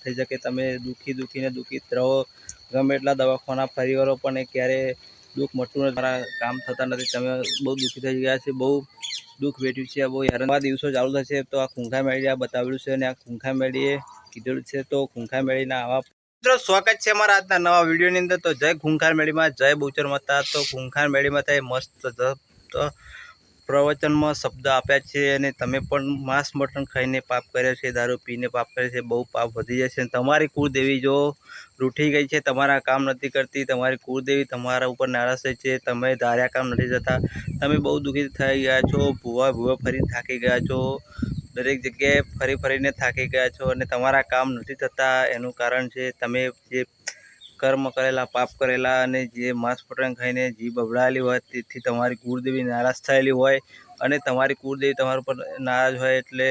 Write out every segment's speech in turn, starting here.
થઈ શકે, તમે દુઃખી દુઃખીને દુઃખિત રહો. ગમે એટલા દવાખાના ફરી વળો પણ એ ક્યારે દુઃખ મટતું નથી. મારા કામ થતા નથી. તમે બહુ દુઃખી થઈ ગયા છે, બહુ દુઃખ વેઠ્યું છે. બહુ હેરાન. દિવસો ચાલુ થશે તો આ ખૂંખા મેળી આ બતાવ્યું છે અને આ ખૂંખા મેળીએ કીધેલું છે. તો ખૂંખા મેળીના આવા મિત્રો, સ્વાગત છે અમારા આજના નવા વિડીયોની અંદર. તો જય ખૂંખાર મેળીમાં. જય બહુચર મતા. તો ખૂંખાર મેળીમાં થાય મસ્ત પ્રવચનમાં શબ્દ આપ્યા છે અને તમે પણ માંસ મટન ખાઈને પાપ કર્યા છે, દારૂ પીને પાપ કર્યા છે, બહુ પાપ વધી જશે. અને તમારી કુળદેવી જો રૂઠી ગઈ છે, તમારા કામ નથી કરતી, તમારી કુળદેવી તમારા ઉપર નારાજ છે, તમે ધાર્યા કામ નથી જતા, તમે બહુ દુઃખી થઈ ગયા છો, ભૂવા ભૂવા ફરીને થાકી ગયા છો, દરેક જગ્યાએ ફરી ફરીને થાકી ગયા છો અને તમારા કામ નથી થતા, એનું કારણ છે તમે જે કર્મ કરેલા, પાપ કરેલા અને જે માંસ પટંગ ખાઈને જીભ અભડાયેલી હોય, તેથી તમારી કુળદેવી નારાજ થયેલી હોય અને તમારી કુળદેવી તમારા પર નારાજ હોય એટલે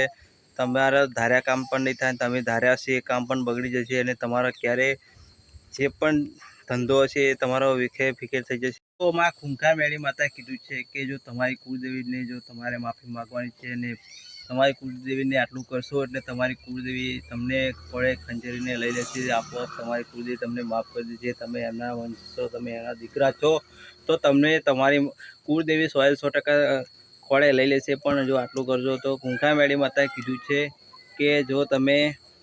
તમારા ધાર્યા કામ પણ નહીં થાય, તમે ધાર્યા છે એ કામ પણ બગડી જશે અને તમારા ક્યારે જે પણ ધંધો હશે એ તમારો વિખેર ફિકેર થઈ જશે. તો માં ખૂંખા મેળી માતા કીધું છે કે જો તમારી કુળદેવીને જો તમારે માફી માગવાની છે અને તમારી કુળદેવીને આટલું કરશો એટલે તમારી કુળદેવી તમને ખોળે ખંજરીને લઈ લેશે, આપોઆપ તમારી કુળદેવી તમને માફ કરી દેશે. તમે એમના વંશ તમે એના દીકરા છો, તો તમને તમારી કુળદેવી સો સો ટકા ખોળે લઈ લેશે. પણ જો આટલું કરજો તો કુંખા મેળી માતાએ કીધું છે કે જો તમે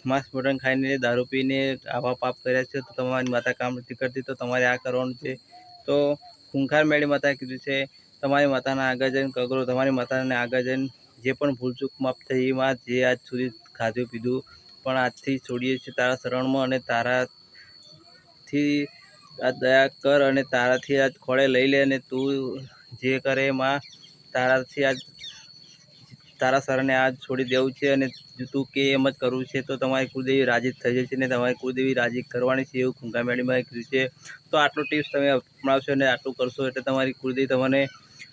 માંસ મટન ખાઈને દારૂ પીને આવા પાપ કર્યા છે, તો તમારી માતા કામ નથી કરતી, તો તમારે આ કરવાનું છે. તો ખૂંખાર મેળી માતાએ કીધું છે, તમારી માતાના આગળ જઈને, કગરો તમારી માતાને આગળ જઈને જે પણ ભૂલચૂક માફ થઈ એમાં જે આજ સુધી ખાધું પીધું, પણ આજથી છોડીએ છીએ તારા શરણમાં અને તારાથી આ દયા કર અને તારાથી આજ ખોળે લઈ લે અને તું જે કરે એમાં તારાથી આજ તારા સરને આજ છોડી દેવું છે અને તું કે એમ જ કરવું છે, તો તમારી કુળદેવી રાજી થઈ જશે ને તમારી કુળદેવી રાજી કરવાની છે એવું ખૂંકા મેડીમાં કીધું છે. તો આટલો ટિપ્સ તમે અપનાવશો અને આટલું કરશો એટલે તમારી કુળદેવી તમને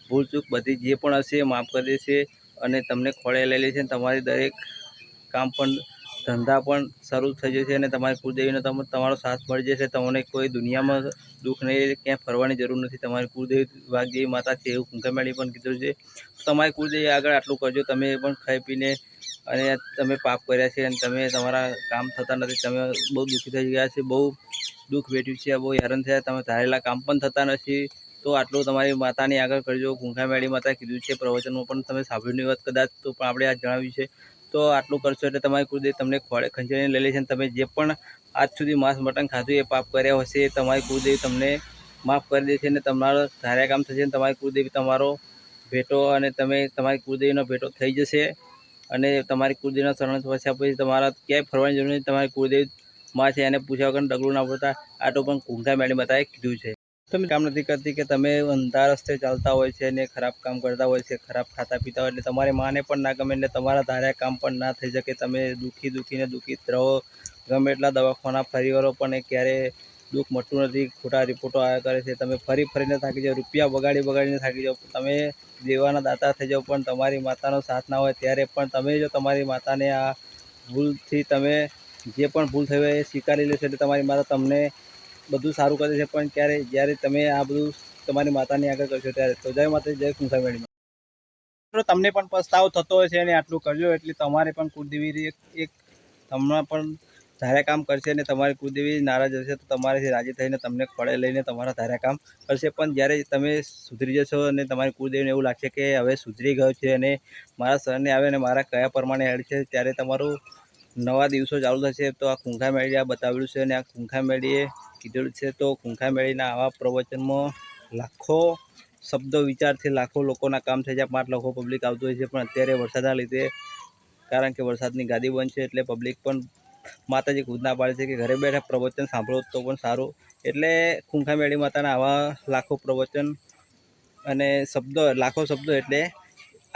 ભૂલચૂક બધી જે પણ હશે એ માફ કરી દેશે. અને તમને ખોળે લઈ છે અને તમારી દરેક કામ પણ ધંધા પણ શરૂ થઈ જશે અને તમારી કુળદેવીનો તમે, તમારો સાથ મળી જશે. તમને કોઈ દુનિયામાં દુઃખ નહીં ક્યાંય ફરવાની જરૂર નથી. તમારી કુળદેવી વાઘદેવી માતા છે એવું કુંકમેળી પણ કીધું છે. તમારી કુળદેવી આગળ આટલું કરજો. તમે પણ ખાઈ પીને અને તમે પાપ કર્યા છે અને તમે તમારા કામ થતા નથી. તમે બહુ દુઃખી થઈ ગયા છે. બહુ દુઃખ વેઠ્યું છે. બહુ હેરાન થયા. તમે ધારેલા કામ પણ થતા નથી. તો આટલું તમારી માતાની આગળ કરજો. ઘૂંઘા મેળી માતા કીધું છે પ્રવચનમાં પણ તમે સાંભળ્યું હોત કદાચ તો પણ આપણે આ જણાવ્યું છે. તો આટલું કરશો એટલે તમારી કુળદેવી તમને ખોળે ખંચરીને લઈ છે અને તમે જે પણ આજ સુધી માંસ, મટન ખાધું એ પાપ કર્યા હશે એ તમારી કુળદેવી તમને માફ કરી દેશે અને તમારો ધાર્યા કામ થશે અને તમારી કુળદેવી તમારો ભેટો અને તમે તમારી કુળદેવીનો ભેટો થઈ જશે અને તમારી કુળદેવીના શરણ વસ્યા પછી તમારા ક્યાંય ફરવાની જરૂર નહીં, તમારી કુળદેવી માં છે એને પૂછ્યા વગર ડગલું ના પડતા. આટો પણ કુંઘા મેળી બતાવે કીધું છે. તમે કામ નથી કરતી કે તમે અંધાર રસ્તે ચાલતા હોય છે અને ખરાબ કામ કરતા હોય છે, ખરાબ ખાતા પીતા હોય, એટલે તમારી માને પણ ના ગમે, એટલે તમારા ધાર્યા કામ પણ ના થઈ શકે. તમે દુઃખી દુઃખીને દુઃખી રહો. ગમે એટલા દવાખાના ફરી વળો પણ એ ક્યારે દુઃખ મટતું નથી, ખોટા રિપોર્ટો આવ્યા કરે છે. તમે ફરી ફરીને થાકી જાઓ, રૂપિયા બગાડી બગાડીને થાકી જાઓ. તમે દેવાના દાતા થઈ જાઓ, પણ તમારી માતાનો સાથ ના હોય ત્યારે પણ તમે જો તમારી માતાને આ ભૂલથી તમે જે પણ ભૂલ થઈ હોય એ સ્વીકારી લેશો, એટલે તમારી માતા તમને બધું સારું કરે છે, પણ ક્યારે, જ્યારે તમે આ બધું તમારી માતાની આગળ કરશો ત્યારે, તો જય માતા જય કુંસા મિત્રો, તમને પણ પસ્તાવો થતો હોય છે અને આટલું કરજો, એટલે તમારે પણ કુળદેવી એક તમને પણ ધાર્યા કામ કરશે અને તમારી કુળદેવી નારાજ હશે, તો તમારેથી રાજી થઈને તમને પડે લઈને તમારા ધાર્યા કામ કરશે. પણ જ્યારે તમે સુધરી જશો અને તમારી કુળદેવીને એવું લાગશે કે હવે સુધરી ગયો છે અને મારા સરને આવે અને મારા કયા પ્રમાણે હેડ છે, ત્યારે તમારું નવા દિવસો ચાલુ થશે. તો આ ખૂંખા મેળી આ બતાવેલું છે અને આ ખૂંખા મેળીએ કીધેલું છે તો ખૂંખા મેળીના આવા પ્રવચનમાં લાખો શબ્દો વિચારથી લાખો લોકોના કામ થઈ જાય, પાંચ લાખો પબ્લિક આવતું હોય છે, પણ અત્યારે વરસાદના લીધે કારણ કે વરસાદની ગાદી બંધ છે એટલે પબ્લિક પણ માતાજી ખુદ ના પાડે છે કે ઘરે બેઠા પ્રવચન સાંભળો તો પણ સારું. એટલે ખૂંખા મેળી માતાના આવા લાખો પ્રવચન અને શબ્દો, લાખો શબ્દો એટલે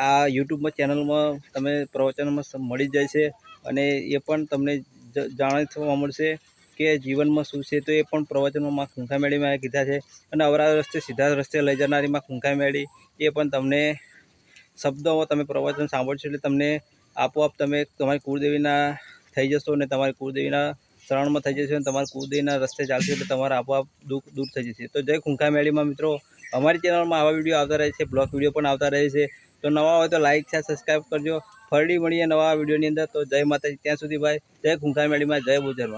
આ યુટ્યુબમાં, ચેનલમાં તમે પ્રવચનમાં મળી જાય છે અને એ પણ તમને જાણવા મળશે. કે જીવનમાં શું છે તો એ પણ પ્રવચનમાં માં ખૂંખા મેળીમાં કીધા છે. અને અવરા રસ્તે સીધા રસ્તે લઈ જનારીમાં ખૂંખા મેળી. એ પણ તમને શબ્દોમાં તમે પ્રવચન સાંભળશો એટલે તમને આપોઆપ તમે તમારી કુળદેવીના થઈ જશો અને તમારી કુળદેવીના શરણમાં થઈ જશો અને તમારા કુળદેવીના રસ્તે ચાલશે એટલે તમારા આપોઆપ દુઃખ દૂર થઈ જશે. તો જય ખૂંખા મેળીમાં મિત્રો. અમારી ચેનલમાં આવા વીડિયો આવતા રહે છે, બ્લોગ વીડિયો પણ આવતા રહે છે. તો નવા હોય તો લાઇક છે સબસ્ક્રાઈબ કરજો. ફરી મળીએ નવા વિડીયોની અંદર. તો જય માતાજી. ત્યાં સુધી ભાઈ, જય ખૂંખા મેળીમાં, જય બોજરમાં